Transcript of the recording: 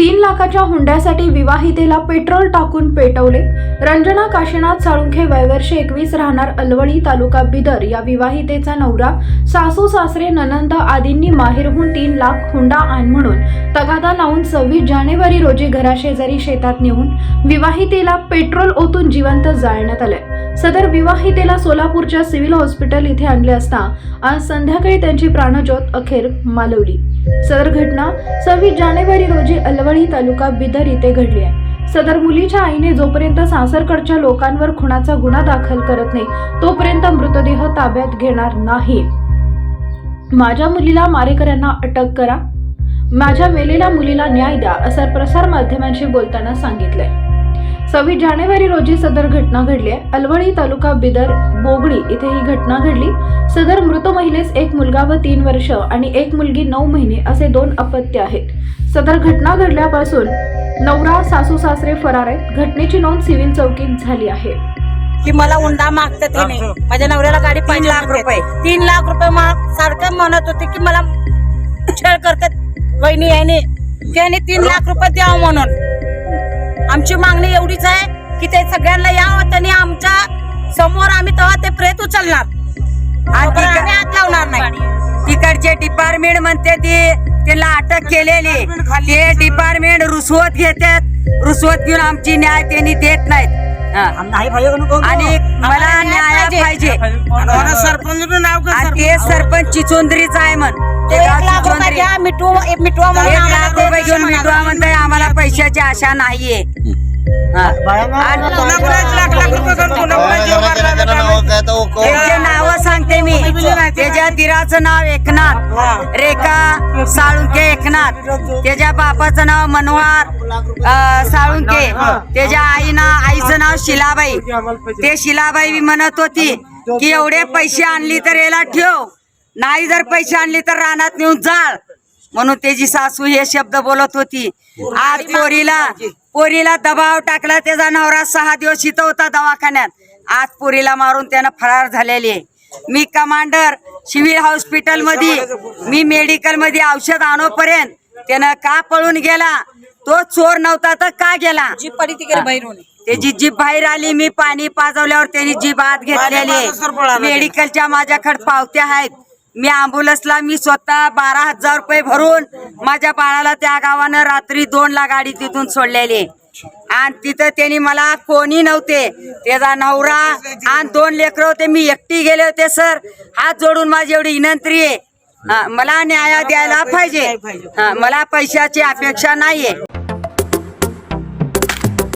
तीन लाखाच्या हुंड्यासाठी विवाहितेला पेट्रोल टाकून पेटवले. रंजना काशीनाथ साळुंखे वयवर्ष एकवीस राहणार अलवणी तालुका बिदर. या विवाहितेचा नवरा सासू सासरे ननंद आदींनी माहेरहून तीन लाख हुंडा आण म्हणून तगादा लावून सव्वीस जानेवारी रोजी घराशेजारी शेतात नेऊन विवाहितेला पेट्रोल ओतून जिवंत जाळण्यात आले सदर विवाहितेला सोलापूरच्या सिव्हिल हॉस्पिटल इथे आणले असता आज संध्याकाळी त्यांची प्राणज्योत अखेर मालवली. सदर घटना सव्वीस जानेवारी रोजी अलवळी तालुका बिदर इथे घडली आहे. सदर मुलीच्या आईने जोपर्यंत सासरकडच्या लोकांवर खुनाचा गुन्हा दाखल करत नाही तोपर्यंत मृतदेह ताब्यात घेणार नाही. माझ्या मुलीला मारेकऱ्यांना अटक करा. माझ्या मेलेल्या मुलीला न्याय द्या असं प्रसार माध्यमांशी बोलताना सांगितलंय. सव्वीस जानेवारी रोजी सदर घटना घडली आहे. अलवळी तालुका बिदर बोगडी इथे ही घटना घडली. सदर मृत महिलेस एक मुलगा व तीन वर्ष आणि एक मुलगी नऊ महिने असे दोन अपत्य आहेत. सदर घटना घडल्यापासून नवरा सासू सासरे फरार आहेत. घटनेची नोंद सिव्हिल चौकीत झाली आहे. की मला उंडा मागतात त्याने माझ्या नवऱ्याला गाडी पाहिजे लाख. रुपये. तीन लाख रुपये माग सारखं म्हणत होते की मला छळ करतात. वहिनी याने त्याने तीन लाख रुपये द्यावं म्हणून. आमची मागणी एवढीच आहे की ते सगळ्यांना यावं त्यांनी आमच्यासमोर आम्ही तेव्हा ते प्रेत उचलणार. आणि हात लावणार नाही. तिकडचे डिपार्टमेंट म्हणते ते त्याला अटक केलेली. ते डिपार्टमेंट रुसवत घेतात. रुसवत घेऊन आमची न्याय त्यांनी देत नाहीत. हा. आणि मला न्याय पाहिजे. सरपंच ते सरपंच? चिचोंदरीच आहे म्हण. ते मिटू मिटवा म्हणून पैशाची आशा नाहीये. हा. त्यांचे नाव सांगते मी. त्याच्या दिराचं नाव एकनाथ रेखा साळुंके एकनाथ त्याच्या बापाचं नाव मनोहर अं, साळुंके त्याच्या आईना आईचं नाव शिलाबाई ते शिलाबाई म्हणत होती की एवढे पैसे आणली तर याला ठेव. नाही जर पैसे आणली तर रानात नेऊन जाळ. म्हणून त्याची सासू हे शब्द बोलत होती. आज पोरीला पोरीला दबाव टाकला त्याचा नवरा सहा दिवस इथं होता दवाखान्यात. आज पोरीला मारून त्यानं फरार झालेली आहे. मी कमांडर सिव्हिल हॉस्पिटलमध्ये मी मेडिकलमध्ये औषध आणोपर्यंत त्यानं का पळून गेला? तो चोर नव्हता तर का गेला? जी पडी तिकडे बाहेरून. त्याची जीभ बाहेर आली. मी पाणी पाजवल्यावर त्यांनी जीभ आत घेतलेली मेडिकलच्या माझ्याकडे पावत्या आहेत. मी अँब्युलन्सला मी स्वतः बारा हजार रुपये भरून माझ्या बाळाला त्या गावानं रात्री दोन ला गाडी तिथून सोडलेली. आणि तिथं त्यांनी मला कोणी नव्हते. त्याचा नवरा आणि दोन लेकर होते. मी एकटी गेले होते सर. हात जोडून माझी एवढी विनंती आहे. मला न्याय द्यायला पाहिजे. मला पैशाची अपेक्षा नाहीये.